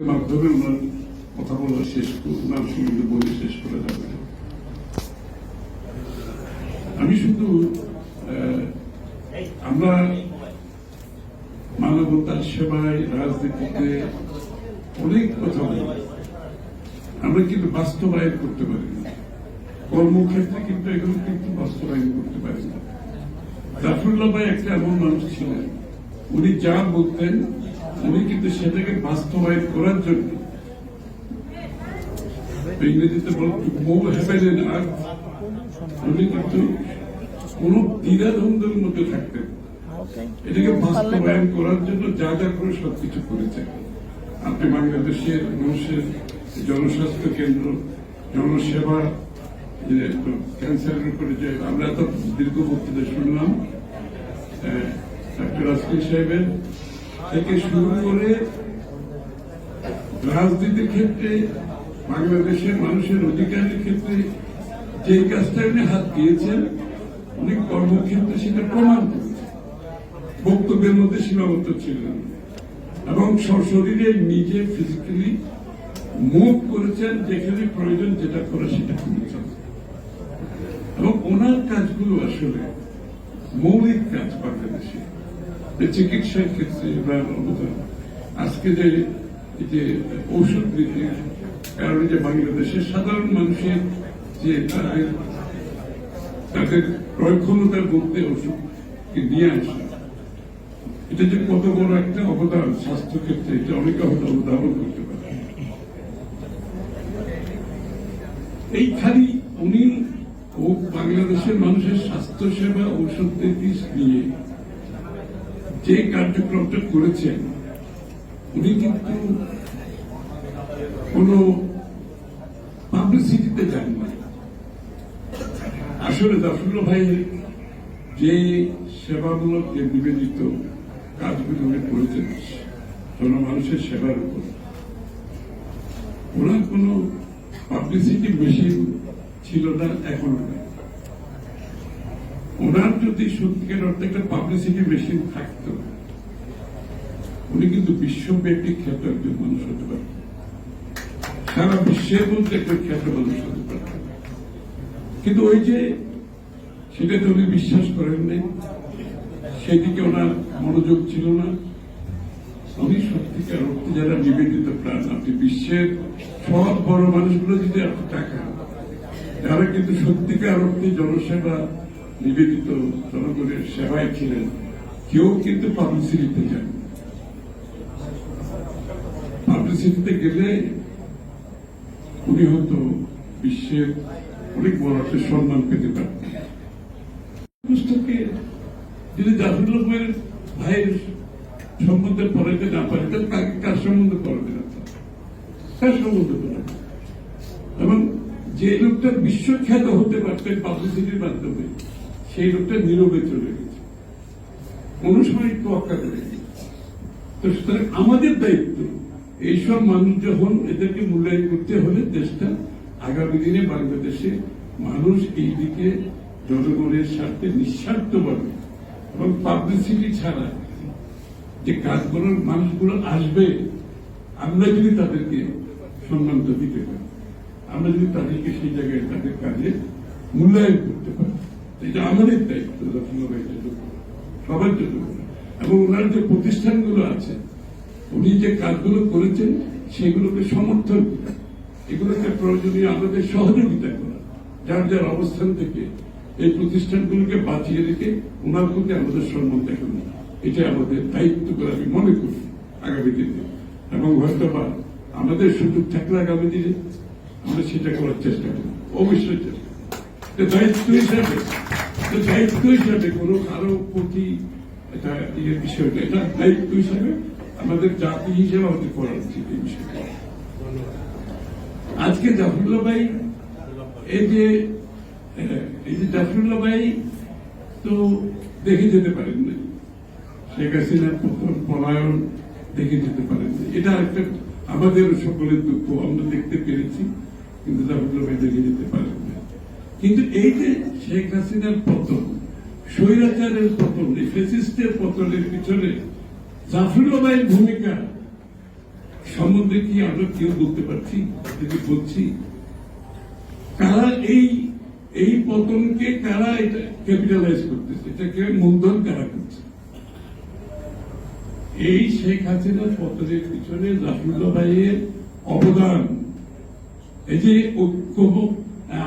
মাধ্যমে ওনার কথা বলা শেষ ওনার সঙ্গে বলে শেষ করা যাবে আমি শুধু আমরা মানবতার সেবায় রাজনীতিতে অনেক কথা বলি আমরা কিন্তু বাস্তবায়ন করতে পারি না কর্মক্ষেত্রে কিন্তু এগুলো কিন্তু বাস্তবায়ন করতে পারি না জাফরুল্লাহ ভাই একটা এমন মানুষ ছিলেন উনি যা বলতেন উনি কিন্তু সেটাকে বাস্তবায়ন করার জন্য। ইংরেজিতে হ্যাভেন আর উনি কিন্তু কোন দ্বিধাদ্বন্দ্বের মধ্যে থাকতেন। এটাকে বাস্তবায়ন করার জন্য যা যা করে সবকিছু করেছেন আপনি বাংলাদেশের মানুষের জনস্বাস্থ্য কেন্দ্র, জনসেবা ক্যান্সারের উপরে যে আমরা তো দীর্ঘ বক্তৃতা শুনলাম ডক্টর আসকিন সাহেবের থেকে শুরু করে রাজনীতির ক্ষেত্রে, বাংলাদেশের মানুষের অধিকারের ক্ষেত্রে যে কাজটা উনি হাত দিয়েছেন উনি কর্মক্ষেত্রে সেটা প্রমাণ বক্তব্যের মধ্যে সীমাবদ্ধ ছিলেন এবং সশরীরে নিজে ফিজিক্যালি মুভ করেছেন, যেখানে প্রয়োজন যেটা করে সেটা করেছেন এবং ওনার কাজগুলো আসলে মৌলিক কাজ বাংলাদেশে। যে চিকিৎসার ক্ষেত্রে আজকে যে এই যে ঔষধ বৃদ্ধির কারণে যে বাংলাদেশের সাধারণ মানুষের যে তাদের ক্রয় ক্ষমতার মধ্যে ওষুধ নিয়ে আসা, এটা যে কত বড় একটা অবদান স্বাস্থ্য ক্ষেত্রে, এটা অনেকে হয়তো অনুধাবন করতে পারে। এইখানে উনি ও বাংলাদেশের মানুষের স্বাস্থ্য সেবা ঔষধ নীতি নিয়ে যে কার্যক্রমটা করেছেন, উনি কিন্তু কোন পাবলিসিটিতে যান না আসলে জাফরুল্লাহ ভাই যে সেবামূলক, যে নিবেদিত কাজগুলো উনি করেছেন, জনমানুষের সেবার উপর, ওনার কোন পাবলিসিটি মেশিন ছিল না, এখনও নেই। ওনার যদি সত্যিকার অর্থে একটা পাবলিসিটি মেশিন থাকতো। উনি কিন্তু বিশ্বব্যাপী খ্যাত একজন মানুষ হতে পারতেন। সারা বিশ্বের মধ্যে একটা খ্যাত মানুষ হতে পারতেন। কিন্তু ওই যে সেটাতে উনি বিশ্বাস করেন নাই। সেদিকে ওনার মনোযোগ ছিল না। উনি সত্যিকার অর্থে যারা নিবেদিত প্রাণ, আপনি বিশ্বের সব বড় মানুষগুলো যদি আপনি টাকা যারা কিন্তু সত্যিকার অর্থে জনসেবা নিবেদিত জনগণের সেবায় ছিলেন, কেউ কিন্তু পাবলিসিটিতে যান পাবলিসিটিতে গেলে উনি হয়তো বিশ্বের অনেক বড় একটা সম্মান পেতে পারতেন। পুস্তকে যদি জাফরুল্লাহ ভাইয়ের সম্বন্ধে পড়াতে না পারে তাহলে কাকে কার সম্বন্ধে পড়াতে না কার সম্বন্ধে পড়াবে এবং যে লোকটা বিশ্বখ্যাত হতে পারতেন পাবলিসিটির মাধ্যমে সেই লোকটা নীরবে চলে গেছে। একটু অক্কা করে তো সুতরাং আমাদের দায়িত্ব এইসব মানুষ যখন এদেরকে মূল্যায়ন করতে হলে দেশটা আগামী দিনে বাংলাদেশে মানুষ এই দিকে জনগণের স্বার্থে নিঃস্বার্থভাবে এবং পাবলিসিটি ছাড়া যে কাজগুলোর মানুষগুলো আসবে, আমরা যদি তাদেরকে সম্মানিত দিতে পারি, আমরা যদি তাদেরকে সেই জায়গায় তাদের কাজে মূল্যায়ন করতে পারি। এটা আমাদের দায়িত্ব সবার জন্য। এবং ওনার যে প্রতিষ্ঠানগুলো আছে, উনি যে কাজগুলো করেছেন, সেগুলোকে সমর্থন করা। এগুলোকে প্রয়োজনীয় আমাদের সহযোগিতা করা। যার যার অবস্থান থেকে এই প্রতিষ্ঠানগুলোকে বাঁচিয়ে রেখে ওনার প্রতি আমাদের সম্মান দেখানো। এটা আমাদের দায়িত্ব করে আমি মনে করি আগামী দিনে। এবং হয়তো বা আমাদের সুযোগ থাকলে আগামী দিনে আমরা সেটা করার চেষ্টা করব। অবশ্যই চেষ্টা দায়িত্ব হিসাবে দায়িত্ব হিসাবে কোনো কারও প্রতি এটা ইয়ে বিষয় না। এটা দায়িত্ব হিসাবে আমাদের জাতি হিসেবে আমাদের করা উচিত এই বিষয়টা আজকে জাফরুল্লাহ ভাই, এই যে এই যে জাফরুল্লাহ ভাই তো দেখে যেতে পারেন না শেখ হাসিনার প্রথম পলায়ন দেখে যেতে পারেন না এটা একটা আমাদের সকলের দুঃখ, আমরা দেখতে পেরেছি, কিন্তু জাফরুল্লাহ ভাই দেখে যেতে পারেন কিন্তু এই যে শেখ হাসিনার পতন, স্বৈরাচারের পতন, এই ফেসিস্টের পতনের পিছনে জাফরুল্লাহ ভূমিকা সম্বন্ধে কি আমরা কেউ বলতে পারছি, যদি বলছি? কারা এই এই পতনকে কারা এটা ক্যাপিটালাইজ করতেছে? এটাকে মূলধন কারা করছে? এই শেখ হাসিনার পতনের পিছনে রাহুল্লাহ ভাইয়ের অবদান। এই যে ঐক্যবোধ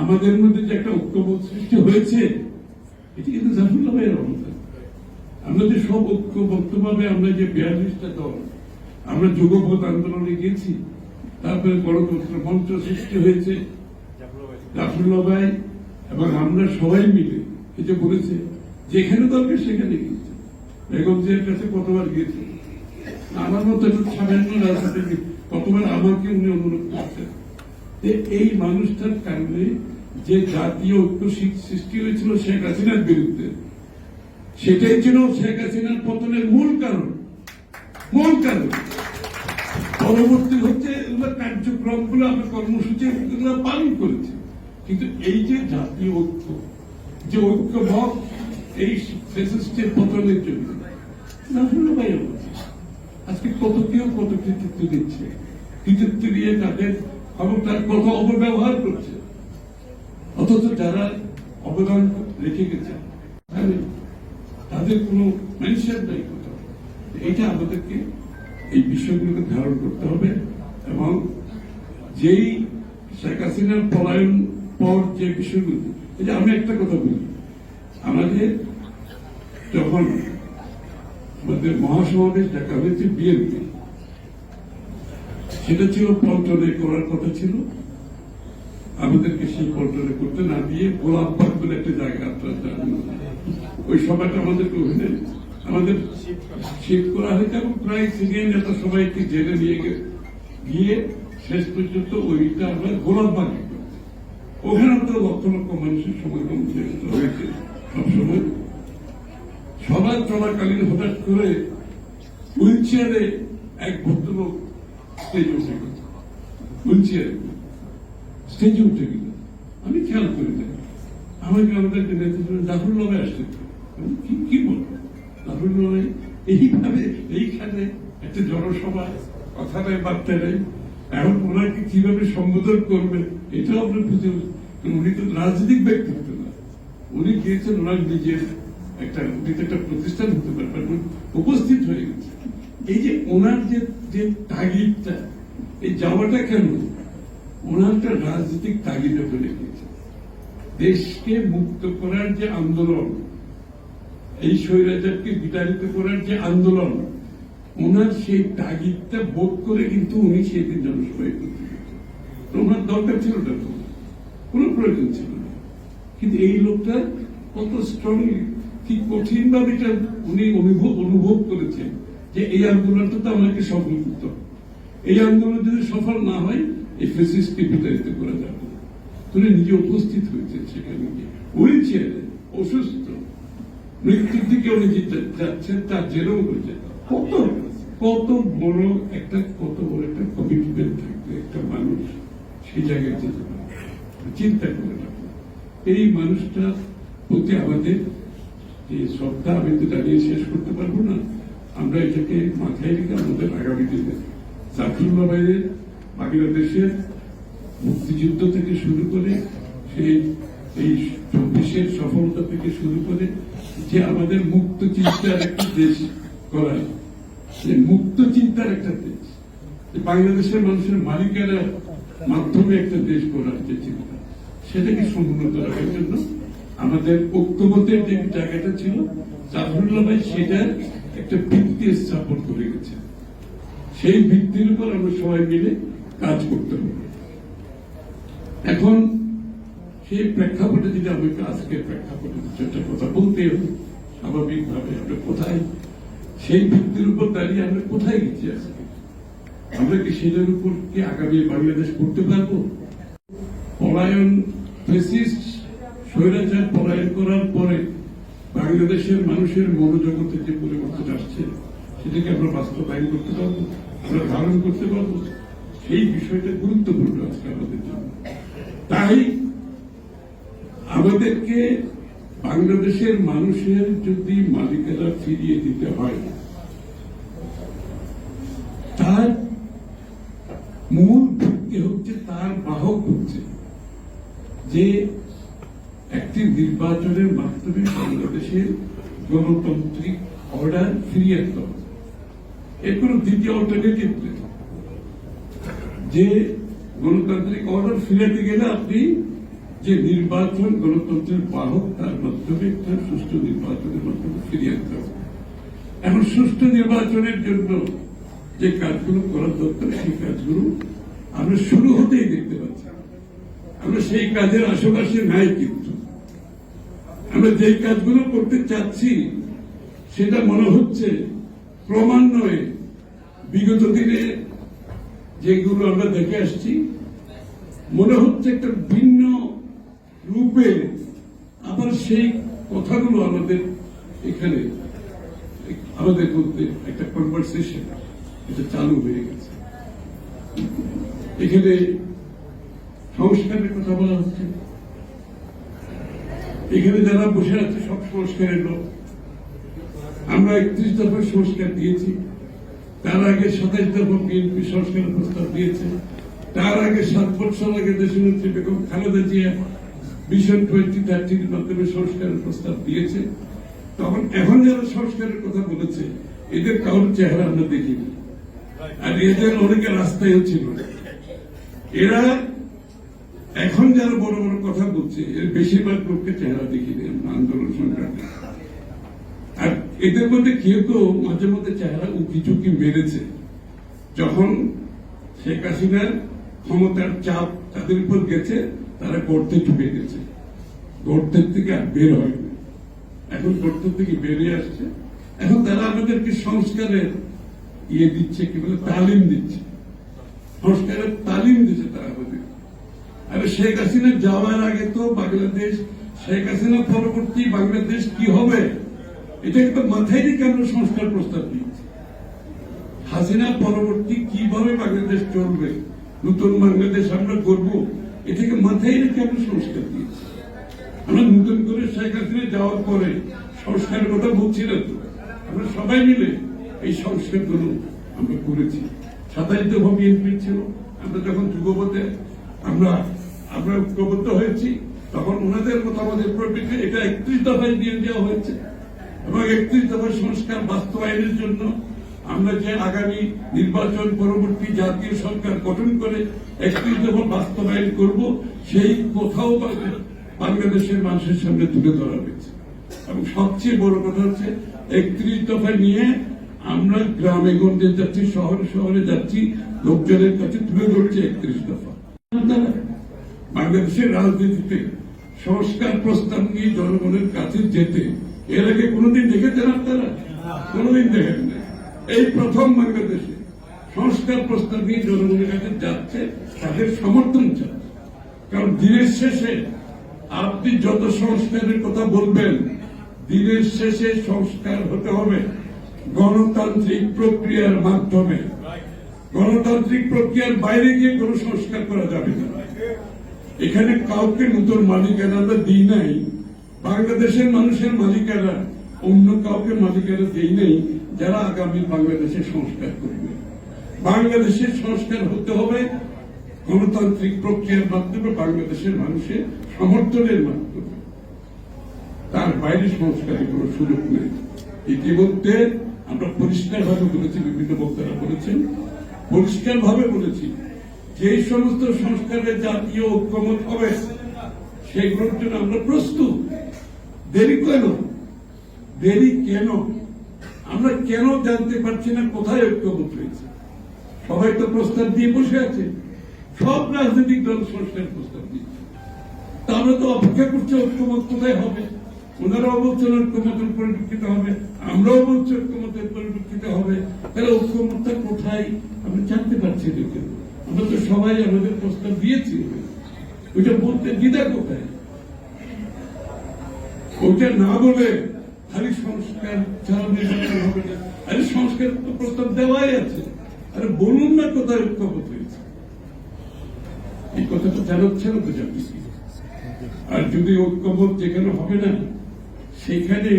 আমাদের মধ্যে যে একটা ঐক্যবোধ সৃষ্টি হয়েছে, এটি কিন্তু জাফরুল্লাহ ভাইয়ের অবদান আমরা যে সব ঐক্যবদ্ধভাবে আমরা যে বিয়াল্লিশটা দল, আমরা যুগপথ আন্দোলনে গেছি তারপরে গণতন্ত্র মঞ্চ সৃষ্টি হয়েছে। জাফরুল্লাহ ভাই এবং আমরা সবাই মিলে এই যে বলেছে, যেখানে দরকার সেখানে গিয়েছে। বেগম জিয়ার কাছে কতবার গিয়েছে? আমার মতো একটু সামান্য রাজনীতি কতবার আমাকে উনি অনুরোধ করছেন? এই মানুষটার কারণে যে জাতীয় ঐক্য সৃষ্টি হয়েছিল শেখ হাসিনার বিরুদ্ধে, সেটাই ছিল শেখ হাসিনার পতনের মূল কারণ। মূল কারণ। পরবর্তী হচ্ছে এগুলো কার্যক্রমগুলো, আমরা কর্মসূচি পালন করেছি। কিন্তু এই যে জাতীয় ঐক্য, যে ঐক্যমত এই ফেসিস্টের পতনের জন্য। আজকে কত কেউ কত কৃতিত্ব দিচ্ছে? কৃতিত্ব দিয়ে তাদের ক্ষমতার কত অপব্যবহার করছে। অথচ যারা অবদান রেখে গেছে তাদের কোনো মেনশন এটা আমাদেরকে এই বিষয়গুলোকে ধারণ করতে হবে এবং যেই শেখ হাসিনার পলায়ন পর যে বিষয়গুলো, এই যে আমি একটা কথা বলি, আমাদের যখন আমাদের মহাসমাবেশ ডাকা হয়েছে বিএনপি সেটা ছিল পল্টনে করার কথা ছিল আমাদেরকে সেই পল্টনে করতে না দিয়ে গোলাপবাগ বলে একটা জায়গা আপনারা জানেন। ওই সভাটা আমাদেরকে ওখানে আমাদের শিফট করা হয়েছে এবং প্রায় সিনিয়র নেতা সবাইকে জেলে নিয়ে গিয়ে শেষ পর্যন্ত ওইটা আমরা গোলাপবাগে। ওখানে আমাদের লক্ষ লক্ষ মানুষের সমাগম হয়েছে সবসময় সবার চলাকালীন হঠাৎ করে হুইল চেয়ারে এক ভদ্রলোক স্টেজে উঠে গেল। হুইল স্টেজে উঠে গেল। আমি খেয়াল করি না আমাকে আমাদের একটা নেতৃত্ব জাফর লবে আসছে। কি কি বলব? জাফর লবে এইভাবে এইখানে একটা জনসভা, কথা নেই, বার্তা নেই। এখন ওনাকে কীভাবে সম্বোধন করবে এটাও আপনার বুঝে উনি তো রাজনৈতিক ব্যক্তিত্ব না। উনি গিয়েছেন ওনার নিজের একটা, উনি একটা প্রতিষ্ঠান হতে পারবেন উনি উপস্থিত হয়ে গেছে এই যে ওনার যে যে তাগিদটা, এই যাওয়াটা কেন? ওনার একটা রাজনৈতিক তাগিদে ফেলে গিয়েছে দেশকে মুক্ত করার যে আন্দোলন, এই স্বৈরাচারকে বিতাড়িত করার যে আন্দোলন, ওনার সেই তাগিদটা বোধ করে কিন্তু উনি সেদিন জনসভায়। ওনার দরকার ছিল না কোনো প্রয়োজন ছিল না। কিন্তু এই লোকটা কত স্ট্রংলি কি কঠিন ভাবে এটা উনি অনুভব অনুভব করেছেন। যে এই আন্দোলনটা তো আমাকে সফল করতে হবে। এই আন্দোলন যদি সফল না হয়, এই ফেসিসকে বিতাড়িত করা যাবে তিনি নিজে উপস্থিত হয়েছেন সেখানে গিয়ে। হুইল চেয়ারে অসুস্থ, মৃত্যুর দিকে উনি যাচ্ছেন, তার জেরেও হয়েছে কত কত বড় একটা, কত বড় একটা কমিটমেন্ট থাকবে একটা মানুষ সেই জায়গায় যেতে পারে। চিন্তা করে রাখুন এই মানুষটা প্রতি আমাদের যে শ্রদ্ধা, আমি তো জানিয়ে শেষ করতে পারব না। আমরা এটাকে মাথায় রেখে আমাদের আগামী দিনে জাফরুল্লাহ ভাইয়ের বাংলাদেশের মুক্তিযুদ্ধ থেকে শুরু করে সেই এই চব্বিশের সফলতা থেকে শুরু করে যে আমাদের মুক্ত চিন্তার একটা দেশ করা মুক্ত চিন্তার একটা দেশ। বাংলাদেশের মানুষের মালিকানা মাধ্যমে একটা দেশ করার যে চিন্তা, সেটাকে সমুন্নত রাখার জন্য আমাদের ঐক্যমতের যে জায়গাটা ছিল, জাফরুল্লাহ ভাই সেটার একটা ভিত্তি স্থাপন করে গেছে সেই ভিত্তির উপর আমরা সবাই মিলে কাজ করতে হবে। এখন সেই প্রেক্ষাপটে যদি আমাকে আজকের প্রেক্ষাপটে একটা কথা বলতে হবে স্বাভাবিকভাবে আমরা কোথায়, সেই ভিত্তির উপর দাঁড়িয়ে আমরা কোথায় গেছি আজকে? আমরা কি সেটার উপর কি আগামী বাংলাদেশ করতে পারব? পলায়ন, ফেসিস্ট, স্বৈরাচার পলায়ন করার পরে বাংলাদেশের মানুষের মনোজগতে যে পরিবর্তন আসছে, সেটাকে আমরা বাস্তবায়ন করতে পারব, আমরা ধারণ করতে পারব, সেই বিষয়টা গুরুত্বপূর্ণ আজকে আমাদের জন্য। তাই আমাদেরকে বাংলাদেশের মানুষের যদি মালিকানা ফিরিয়ে দিতে হয়, তার মূল ভিত্তি হচ্ছে, তার বাহক হচ্ছে যে একটি নির্বাচনের মাধ্যমে বাংলাদেশের গণতান্ত্রিক অর্ডার ফিরিয়ে আনতে এর কোন দ্বিতীয় অল্টারনেটিভ নেই। যে গণতান্ত্রিক অর্ডার ফিরাতে গেলে আপনি যে নির্বাচন গণতন্ত্রের বাহক, তার মাধ্যমে একটা সুষ্ঠু নির্বাচনের মাধ্যমে ফিরিয়ে আনতে হবে। এখন সুষ্ঠু নির্বাচনের জন্য যে কাজগুলো করার দরকার, সেই কাজগুলো আমরা শুরু হতেই দেখতে পাচ্ছি। আমরা সেই কাজের আশেপাশে নাই কিন্তু। আমরা যে কাজগুলো করতে চাচ্ছি, সেটা মনে হচ্ছে ক্রমান্বয়ে বিগত দিনে যেগুলো আমরা দেখে আসছি, মনে হচ্ছে একটা ভিন্ন রূপে আবার সেই কথাগুলো আমাদের এখানে, আমাদের মধ্যে একটা কনভারসেশন এটা চালু হয়ে গেছে। এখানে সংস্কারের কথা বলা হচ্ছে। এখানে যারা বসে আছে, সব সংস্কারের লোক। আমরা একত্রিশ দফার সংস্কার দিয়েছি। তার আগে সাতাইশ দফা বিএনপি সংস্কারের প্রস্তাব দিয়েছে। তার আগে সাত বছর আগে দেশনেত্রী বেগম খালেদা জিয়া মিশন টোয়েন্টি থার্টির মাধ্যমে সংস্কারের প্রস্তাব দিয়েছে। তখন এখন যারা সংস্কারের কথা বলেছে, এদের কারোর চেহারা আমরা দেখিনি। আর এদের অনেকে রাস্তায়ও ছিল। এরা এখন যারা বড় বড় কথা বলছে, এর বেশিরভাগ লোককে চেহারা আমরা আন্দোলন সংগ্রামে আর এদের মধ্যে কেউ কেউ মাঝে মধ্যে চেহারা উঁকি ঝুঁকি মেরেছে। যখন শেখ হাসিনার ক্ষমতার চাপ তাদের উপর গেছে, তারা গর্তে ঢুকে গেছে। গর্তের থেকে আর বের হয়নি এখন গর্তের থেকে বেরিয়ে আসছে। এখন তারা আমাদেরকে সংস্কারের ইয়ে দিচ্ছে, কি বলে, তালিম দিচ্ছে। সংস্কারের তালিম দিচ্ছে তারা আমাদের। আর শেখ হাসিনা যাওয়ার আগে তো বাংলাদেশ, শেখ হাসিনা পরবর্তী বাংলাদেশ কি হবে? এটা কিন্তু মাথায় রেখে আমরা সংস্কার প্রস্তাব দিয়েছি। হাসিনা পরবর্তী কীভাবে বাংলাদেশ চলবে, নতুন বাংলাদেশ আমরা করব এটাকে মাথায় রেখে আমরা সংস্কার দিয়েছি। আমরা নতুন করে শেখ হাসিনা যাওয়ার পরে সংস্কারের কথা বলছি না তো। আমরা সবাই মিলে এই সংস্কারগুলো আমরা করেছি। দফা বিএনপি ছিল, আমরা যখন যুগপথে আমরা আমরা ঐক্যবদ্ধ হয়েছি, তখন ওনাদের মতামতের পরিপ্রেক্ষিতে এটা একত্রিশ দফায় দিয়ে দেওয়া হয়েছে। এবং একত্রিশ দফার সংস্কার বাস্তবায়নের জন্য আমরা যে আগামী নির্বাচন পরবর্তী জাতীয় সরকার গঠন করে একত্রিশ দফা বাস্তবায়ন করব, সেই কোথাও বাংলাদেশের মানুষের সামনে তুলে ধরা হয়েছে। এবং সবচেয়ে বড় কথা হচ্ছে, একত্রিশ দফা নিয়ে আমরা গ্রামে গঞ্জে যাচ্ছি, শহরে শহরে যাচ্ছি, লোকজনের কাছে তুলে ধরছি একত্রিশ দফা। বাংলাদেশের রাজনীতিতে সংস্কার প্রস্তাব নিয়ে জনগণের কাছে যেতে, এর আগে কোনোদিন দেখেছেন আপনারা? কোনোদিন দেখেন না এই প্রথম বাংলাদেশে সংস্কার প্রস্তাব নিয়ে জনগণের কাছে যাচ্ছে, তাদের সমর্থন চাচ্ছে। কারণ দিনের শেষে আপনি যত সংস্কারের কথা বলবেন, দিনের শেষে সংস্কার হতে হবে গণতান্ত্রিক প্রক্রিয়ার মাধ্যমে। গণতান্ত্রিক প্রক্রিয়ার বাইরে গিয়ে কোনো সংস্কার করা যাবে না। এখানে কাউকে নতুন মালিকানা আমরা দিই নাই। বাংলাদেশের মানুষের মালিকানা অন্য কাউকে মালিকানা দিই নাই, যারা আগামী বাংলাদেশের সংস্কার করবে। বাংলাদেশের সংস্কার হতে হবে গণতান্ত্রিক প্রক্রিয়ার মাধ্যমে বাংলাদেশের মানুষের সমর্থনের মাধ্যমে। তার বাইরে সংস্কারের কোনো সুযোগ নেই। ইতিমধ্যে আমরা পরিষ্কার ভাবে বলেছি, বিভিন্ন বক্তারা বলেছেন পরিষ্কার ভাবে বলেছি। যে সমস্ত সংস্কারে জাতীয় ঐক্যমত হবে সেগুলোর জন্য আমরা প্রস্তুত। দেরি কেন? দেরি কেন? আমরা কেন জানতে পারছি না কোথায় ঐক্যমত হয়েছে? সবাই তো প্রস্তাব দিয়ে বসে আছে। সব রাজনৈতিক দল সংস্কার প্রস্তাব দিচ্ছে। তা আমরা তো অপেক্ষা করছি ঐক্যমত কোথায় হবে। ওনারাও বলছেন ঐক্যমতের পরিপ্রেক্ষিতে হবে। আমরাও বলছি ঐক্যমতের পরিপ্রেক্ষিতে হবে। তাহলে ঐক্যমতটা কোথায়? আমরা জানতে পারছি না কেন। আমরা তো সবাই আমাদের প্রস্তাব দিয়েছি। ওইটা বলতে দ্বিধা কোথায়? ওইটা না বলে খালি সংস্কার নির্বাচন হবে না। আরে সংস্কার তো প্রস্তাব দেওয়াই আছে। আরে বলুন না কোথায় ঐক্যমত হয়েছে। এই কথাটা জানাচ্ছে না তো জানিস আর যদি ঐক্যমত যেখানে হবে না, সেখানে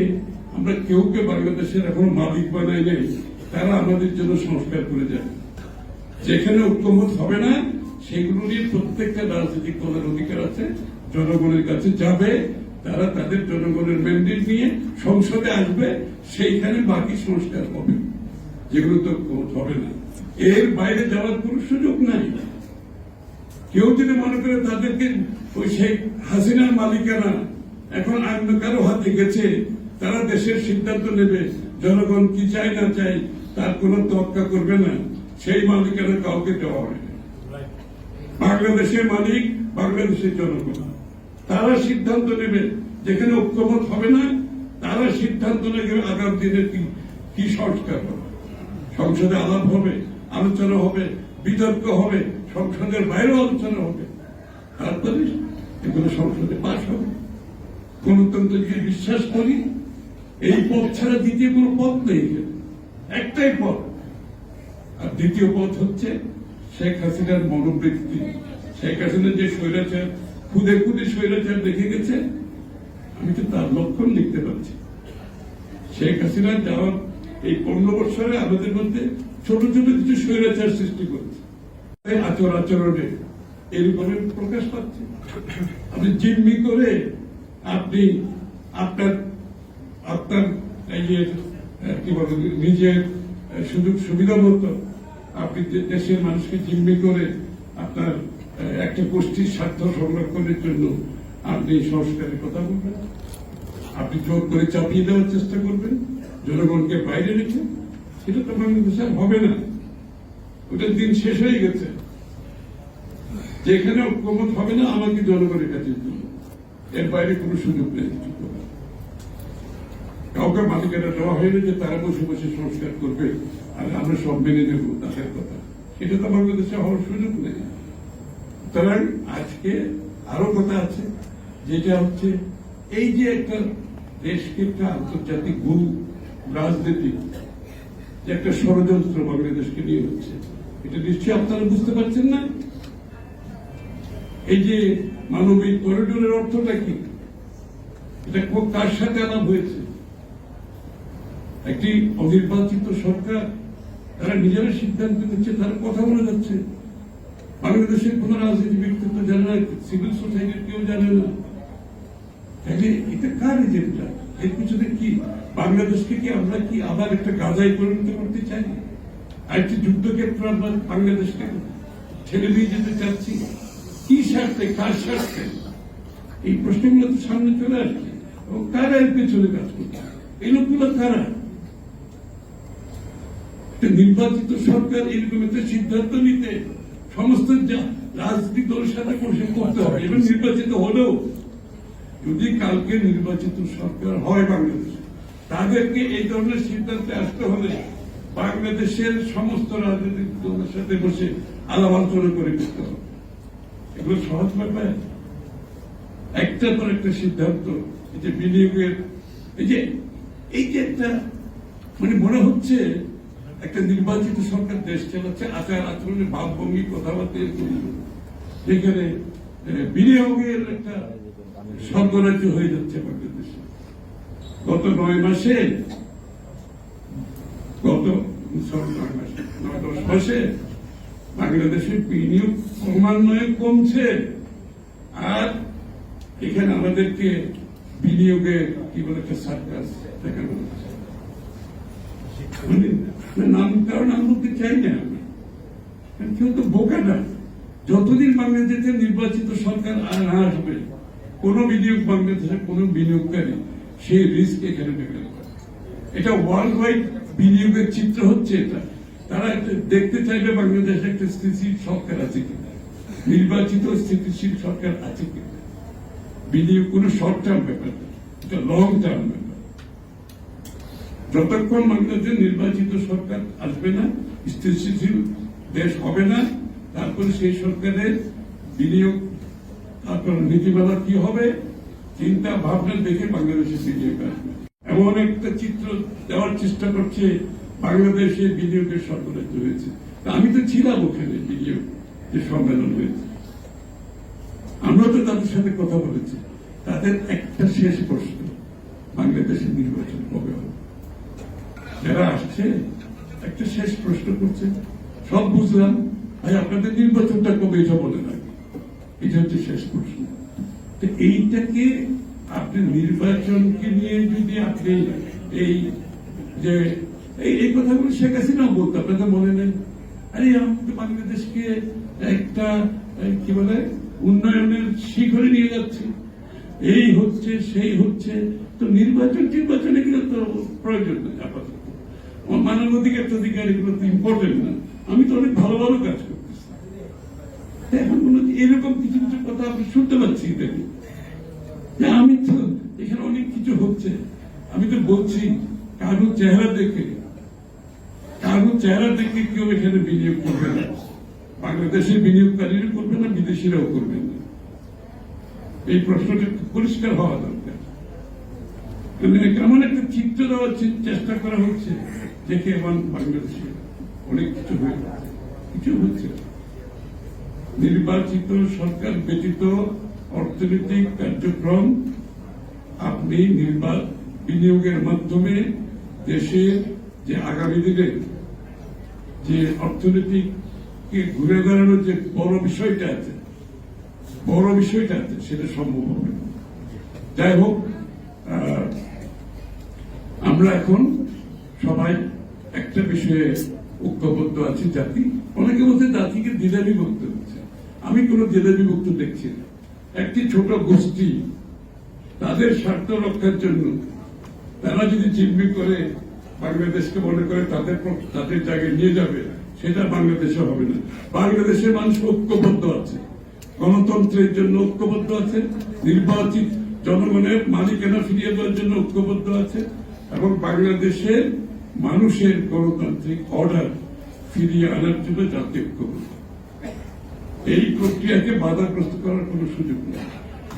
আমরা কেউকে বাংলাদেশের এখন মালিক বানাই নাই। তারা আমাদের জন্য সংস্কার করে যাবে। যেখানে ঐক্যমত হবে না সেগুলো নিয়ে প্রত্যেকটা রাজনৈতিক দলের অধিকার আছে, জনগণের কাছে যাবে, তারা তাদের জনগণের ম্যান্ডেট নিয়ে সংসদে আসবে, সেইখানে বাকি সংস্কার হবে। যেগুলো তো হবে না। এর বাইরে যাওয়ার কোনো সুযোগ নাই। কেউ যদি মনে করে তাদেরকে ওই শেখ হাসিনার মালিকানা এখন অন্য কারও হাতে গেছে, তারা দেশের সিদ্ধান্ত নেবে, জনগণ কি চায় না চায়, তার কোন তক্কা করবে না। সেই মালিকানা কাউকে দেওয়া হয় না। বাংলাদেশের মালিক বাংলাদেশের জনগণ। তারা সিদ্ধান্ত নেবে যেখানে ঐক্যমত হবে না তারা সিদ্ধান্ত নেবে আগাম দিনে কি সংস্কার হবে। সংসদে আলাপ হবে আলোচনা হবে বিতর্ক হবে সংসদের বাইরেও আলোচনা হবে। তারপরে এগুলো সংসদে পাশ হবে। গণতন্ত্র যে বিশ্বাস করি এই পথ ছাড়া দ্বিতীয় কোনো পথ নেই। একটাই পথ আর দ্বিতীয় পথ হচ্ছে শেখ হাসিনার মনোবৃত্তি। শেখ হাসিনা যে স্বৈরাচার, খুদে খুদে স্বৈরাচার দেখে গেছে, আমি তো তার লক্ষণ লিখতে পারছি। শেখ হাসিনা যাওয়ার এই পনেরো বছরে আমাদের মধ্যে ছোট ছোট কিছু স্বৈরাচার সৃষ্টি করছে। আচর আচরণে এরকম প্রকাশ পাচ্ছে। আপনি জিম্মি করে আপনি আপনার আপনার এই কি বলে, নিজের সুযোগ সুবিধা মতো আপনি দেশের মানুষকে জিম্মি করে আপনার একটা গোষ্ঠীর স্বার্থ সংরক্ষণের জন্য আপনি সংস্কারের কথা বলবেন? আপনি জোর করে চাপিয়ে দেওয়ার চেষ্টা করবেন? জনগণকে বাইরে রেখে? সেটা তো বাংলাদেশে হবে না। ওটার দিন শেষ হয়ে গেছে। যেখানে ঐক্যমত হবে না, আমাকে জনগণের কাছে এর বাইরে কোনো সুযোগ নেই। কাউকে মালিকানা দেওয়া হয়নি যে তারা বসে বসে সংস্কার করবে। আমরা সব মেনে নেব তাদের কথা। এটা তো বাংলাদেশে হওয়ার সুযোগ নেই। সুতরাং আজকে আরও কথা আছে, যেটা হচ্ছে এই যে একটা দেশকে একটা আন্তর্জাতিক গুরু, রাজনীতি, যে একটা ষড়যন্ত্র বাংলাদেশকে নিয়ে হচ্ছে, এটা নিশ্চয়ই আপনারা বুঝতে পারছেন না? এই যে মানবিক করিডোরের অর্থটা কি? এটা কার সাথে আলাপ হয়েছে? একটি অনির্বাচিত সরকার তারা নিজেরা সিদ্ধান্ত নিচ্ছে, তারা কথা বলে যাচ্ছে। বাংলাদেশের কোন রাজনীতি ব্যক্তিত্ব জানে না সিভিল সোসাইটির কেউ জানে না। তাহলে এটা কার এজেন্ডা এর পিছনে কি? বাংলাদেশকে কি আমরা কি আবার একটা পরিণত করতে চাই? আরেকটি যুদ্ধক্ষেত্র আমরা বাংলাদেশকে ঠেলে দিয়ে যেতে চাচ্ছি, কি স্বার্থে, কার স্বার্থে? এই প্রশ্নগুলো তো সামনে চলে আসছে। এবং কারা এর পেছনে কাজ করছে? এই লোকগুলো কারা? নির্বাচিত সরকার এরকম একটা সিদ্ধান্ত নিতে সমস্ত রাজনৈতিক দলের সাথে বসে করতে হবে এবং নির্বাচিত হলেও যদি কালকে নির্বাচিত সরকার হয় বাংলাদেশে, তাদেরকে এই ধরনের সিদ্ধান্তে আসতে হলে বাংলাদেশের সমস্ত রাজনৈতিক দলের সাথে বসে আলাপ আলোচনা করে করতে হবে। এগুলো সহজ ব্যাপার। একটার পর একটা সিদ্ধান্ত, এই যে বিনিয়োগের, এই যে এই যে একটা মানে মনে হচ্ছে একটা নির্বাচিত সরকার দেশ চালাচ্ছে, আচার আচরণে ভাবভঙ্গি কথাবার্তা। যেখানে বিনিয়োগের একটা স্বর্গরাজ্য হয়ে যাচ্ছে বাংলাদেশে। গত নয় মাসে, গত নয় মাসে, নয় বিনিয়োগ ক্রমান্বয়ে কমছে। আর এখানে আমাদেরকে বিনিয়োগে কি বলে, একটা সার্কাস দেখানো চাই না কেউ তো বোকা যতদিন বাংলাদেশে নির্বাচিত সরকার আর না আসবে, কোন বিনিয়োগ বাংলাদেশে, কোন বিনিয়োগকারী সেই রিস্ক এখানে নেবে। এটা ওয়ার্ল্ড ওয়াইড বিনিয়োগের চিত্র হচ্ছে এটা। তারা দেখতে চাইবে বাংলাদেশে একটা স্থিতিশীল সরকার আছে কিনা। নির্বাচিত স্থিতিশীল সরকার আছে কিনা। বিনিয়োগ কোন শর্ট টার্ম ব্যাপার এটা লং টার্ম ব্যাপার। যতক্ষণ বাংলাদেশে নির্বাচিত সরকার আসবে না, স্থিতিশীল দেশ হবে না, তারপরে সেই সরকারের বিনিয়োগ, তারপর নীতিমালা কি হবে, চিন্তা ভাবনা দেখে বাংলাদেশে বিনিয়োগ আসবে। এমন একটা চিত্র দেওয়ার চেষ্টা করছে বাংলাদেশে বিনিয়োগের সরকারাজ্য হয়েছে। আমি তো ছিলাম ওখানে বিনিয়োগ যে সম্মেলন হয়েছে। আমরা তো তাদের সাথে কথা বলেছি। তাদের একটা শেষ প্রশ্ন বাংলাদেশের নির্বাচন কবে হবে? যারা আসছে, একটা শেষ প্রশ্ন করছে। সব বুঝলাম, ভাই, আপনাদের নির্বাচনটা কবে এটা বলে না এটা হচ্ছে শেষ প্রশ্ন। তো এইটাকে আপনি নির্বাচনকে নিয়ে যদি আপনি এই যে, এই কথাগুলো শেখ হাসিনাও বলতো আপনাদের মনে নেই আরে আমাদের বাংলাদেশকে একটা কি বলে, উন্নয়নের শিখরে নিয়ে যাচ্ছে। এই হচ্ছে, সেই হচ্ছে। তো নির্বাচন, নির্বাচনে কিন্তু প্রয়োজন নেই আপাতত। আমার মানব অধিকার অধিকার এগুলো তো ইম্পর্টেন্ট না। আমি তো অনেক ভালো ভালো কাজ করতেছি। এখন মনে এরকম কিছু কিছু কথা আমি শুনতে পাচ্ছি দেখি যে আমি তো এখানে অনেক কিছু হচ্ছে। আমি তো বলছি, কারও চেহারা দেখে, কারও চেহারা দেখে কেউ এখানে বিনিয়োগ করবে না। বাংলাদেশের বিনিয়োগকারীরা করবে না, বিদেশিরাও করবে না। এই প্রশ্নটা পরিষ্কার হওয়া দরকার। মানে কেমন একটা চিত্র দেওয়ার চেষ্টা করা হচ্ছে। দেখে এবং বাংলাদেশে অনেক কিছু হয়ে কিছু হচ্ছে নির্বাচিত সরকার ব্যতীত অর্থনৈতিক কার্যক্রম আপনি নির্বাচ বিনিয়োগের মাধ্যমে দেশের যে আগামী দিনের যে অর্থনীতিকে ঘুরে দাঁড়ানোর যে বড় বিষয়টা আছে, বড় বিষয়টা আছে, সেটা সম্ভব হবে। যাই হোক আমরা এখন সবাই একটা বিষয়ে ঐক্যবদ্ধ আছি, জাতি। অনেকে বলছে জাতিকে দ্বিধা বিভক্ত হচ্ছে আমি কোনো দ্বিধা বিভক্ত দেখছি না। একটি ছোট গোষ্ঠী তাদের স্বার্থ রক্ষার জন্য তারা যদি চিন্মি করে বাংলাদেশকে মনে করে তাদের তাদের জায়গায় নিয়ে যাবে, সেটা বাংলাদেশে হবে না। বাংলাদেশের মানুষ ঐক্যবদ্ধ আছে। গণতন্ত্রের জন্য ঐক্যবদ্ধ আছে। নির্বাচিত জনগণের মালিকানা ফিরিয়ে দেওয়ার জন্য ঐক্যবদ্ধ আছে। এবং বাংলাদেশের মানুষের গণতান্ত্রিক অর্ডার ফিরিয়ে আনার জন্য জাতীয় ঐক্যবদ্ধ। এই প্রক্রিয়াকে বাধাগ্রস্ত করার কোন সুযোগ নেই।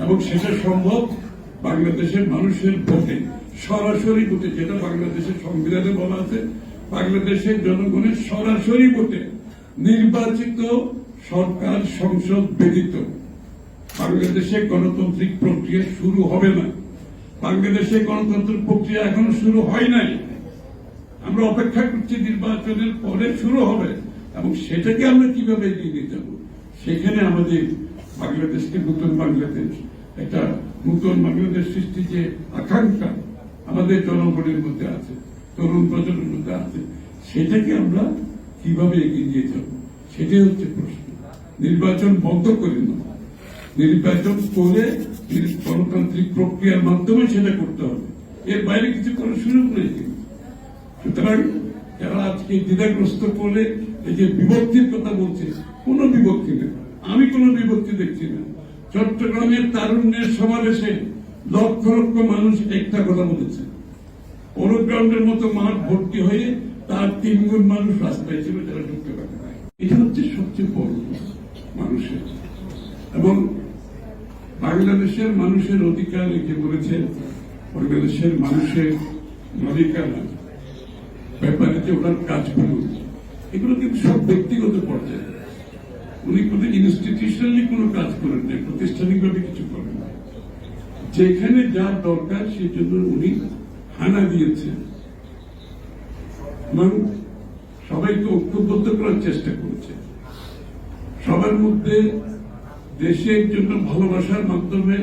এবং সেটা সম্ভব বাংলাদেশের মানুষের ভোটে। সরাসরি ভোটে, যেটা বাংলাদেশের সংবিধানে বলা আছে, বাংলাদেশের জনগণের সরাসরি ভোটে নির্বাচিত সরকার সংসদ ব্যতীত বাংলাদেশে গণতান্ত্রিক প্রক্রিয়া শুরু হবে না। বাংলাদেশে গণতান্ত্রিক প্রক্রিয়া এখনও শুরু হয় নাই। আমরা অপেক্ষা করছি নির্বাচনের পরে শুরু হবে, এবং সেটাকে আমরা কীভাবে এগিয়ে নিয়ে যাব? সেখানে আমাদের বাংলাদেশকে নতুন বাংলাদেশ, একটা নতুন বাংলাদেশ সৃষ্টি যে আকাঙ্ক্ষা আমাদের জনগণের মধ্যে আছে, তরুণ প্রজন্মের মধ্যে আছে, সেটাকে আমরা কীভাবে এগিয়ে নিয়ে যাব? সেটাই হচ্ছে প্রশ্ন। নির্বাচন বন্ধ করে না নির্বাচন করে গণতান্ত্রিক প্রক্রিয়ার মাধ্যমে সেটা করতে হবে। এর বাইরে কিছু করার সুযোগ নেই সুতরাং যারা আজকে দ্বিধাগ্রস্ত এই যে বিভক্তির কথা বলছে, কোন বিভক্তি নেই। আমি কোন বিভক্তি দেখছি না। চট্টগ্রামের তারুণ্যের সমাবেশে লক্ষ লক্ষ মানুষ একটা কথা বলেছে। অনুগ্রাউন্ডের মতো মাঠ ভর্তি হয়ে তার তিনগুণ মানুষ রাস্তায় ছিল যারা এটা হচ্ছে সবচেয়ে বড় মানুষের। এবং বাংলাদেশের মানুষের অধিকার এই যে বলেছেন বাংলাদেশের মানুষের মালিকানা। ব্যাপারে যে ওনার কাজগুলো, এগুলো কিন্তু সব ব্যক্তিগত পর্যায়ে। উনি কোনো ইনস্টিটিউশনালি কোনো কাজ করেন না প্রতিষ্ঠানিকভাবে কিছু করেন না যেখানে যা দরকার সেই জন্য উনি হানা দিয়েছেন। এবং সবাইকে ঐক্যবদ্ধ করার চেষ্টা করেছে সবার মধ্যে দেশের জন্য ভালোবাসার মাধ্যমে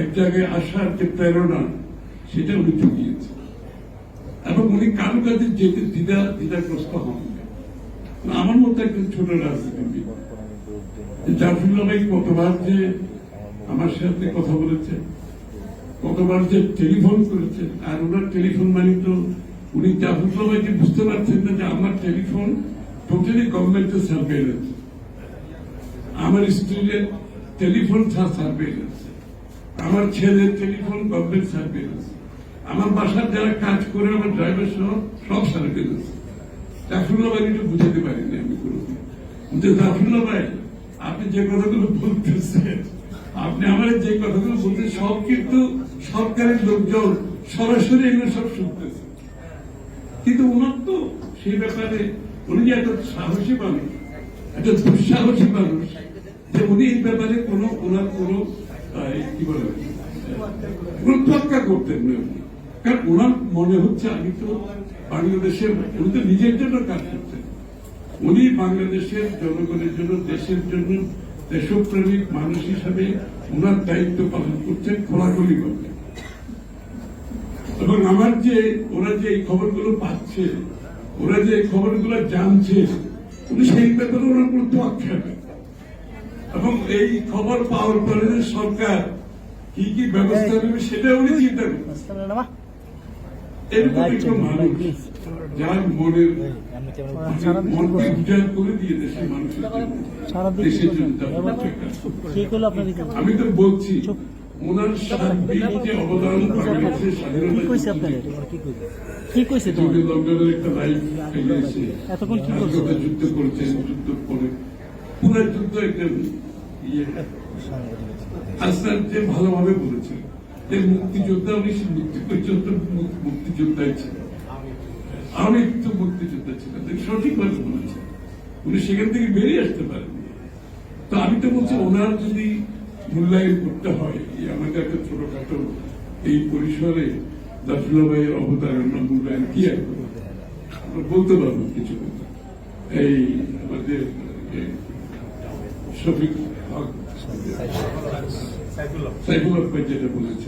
এক জায়গায় আসার যে প্রেরণা, সেটা উনি জুগিয়েছে এবং উনি কারও কাছে যেতে দ্বিধা, দ্বিধাগ্রস্ত হন আমার মতো একজন ছোট রাজনীতিবিদ। জাফরুল্লাহ ভাই কতবার যে আমার সাথে কথা বলেছে, কতবার যে টেলিফোন করেছেন আর ওনার টেলিফোন মানে তো উনি জাফরুল্লাহ ভাইকে বুঝতে পারছেন না যে আমার টেলিফোন টোটালি গভর্নমেন্টের সার্ভেলেন্স আমার স্ত্রীর টেলিফোন সার্ভেলেন্স আমার ছেলের টেলিফোন গভর্নমেন্ট সার্ভেলেন্স আমার বাসার যারা কাজ করে, আমার ড্রাইভার সহ সব সার্ভেলেন্স জাফরুল্লাহ ভাই একটু বুঝাতে পারিনি আমি কোনোদিন। কিন্তু জাফরুল্লাহ ভাই, আপনি যে কথাগুলো বলতেছেন, আপনি আমার যে কথাগুলো বলতে সব কিন্তু সরকারের লোকজন সরাসরি এগুলো সব শুনতেছে। কিন্তু ওনার তো সেই ব্যাপারে উনি যে এত সাহসী মানুষ একটা দুঃসাহসী মানুষ, যে উনি এই ব্যাপারে কোনো ওনার কোনো কি বলে কোনো তোয়াক্কা করতেন না। কারণ ওনার মনে হচ্ছে আমি তো বাংলাদেশের, উনি তো নিজের জন্য কাজ করছেন। উনি বাংলাদেশের জনগণের জন্য দেশের জন্য দেশপ্রেমিক মানুষ হিসাবে ওনার দায়িত্ব পালন করছেন, খোলাখুলি করছেন। এবং আমার যে, ওরা যে এই খবরগুলো পাচ্ছে, ওরা যে এই খবরগুলো জানছে, উনি সেই ব্যাপারে ওনার কোনো তোয়াক্কা নেই এবং এই খবর পাওয়ার পরে সরকার কি কি ব্যবস্থা নেবে, সেটা উনি চিন্তা করবেন এরকম একটা মানুষ যার মনের মনকে করে দিয়ে দেশের মানুষের দেশের জন্য আমি তো বলছি ওনার সার্বিক যে অবদান বাংলাদেশের কইছে স্বাধীনতা কি কইছে তোমার? একটা লাইফ ফেলিয়েছে এতক্ষণ কি করছ? যুদ্ধ করেছেন যুদ্ধ করে। পুরো যুদ্ধ একটা ইয়ে। যে ভালোভাবে বলেছেন যে মুক্তিযোদ্ধা, উনি মুক্তি পর্যন্ত মুক্তিযোদ্ধাই ছিলেন। আমি তো মুক্তিযোদ্ধা ছিলাম সঠিকভাবে বলেছেন। উনি সেখান থেকে বেরিয়ে আসতে পারেননি। তো আমি তো বলছি, ওনার যদি মূল্যায়ন করতে হয় আমাদের একটা ছোটখাটো এই পরিসরে দাসুল্লাহ ভাইয়ের অবদান মূল্যায়ন কি আর আমরা বলতে পারব কিছু কথা। এই আমাদের শফিক হক সাইফুল হক। যেটা বলেছে।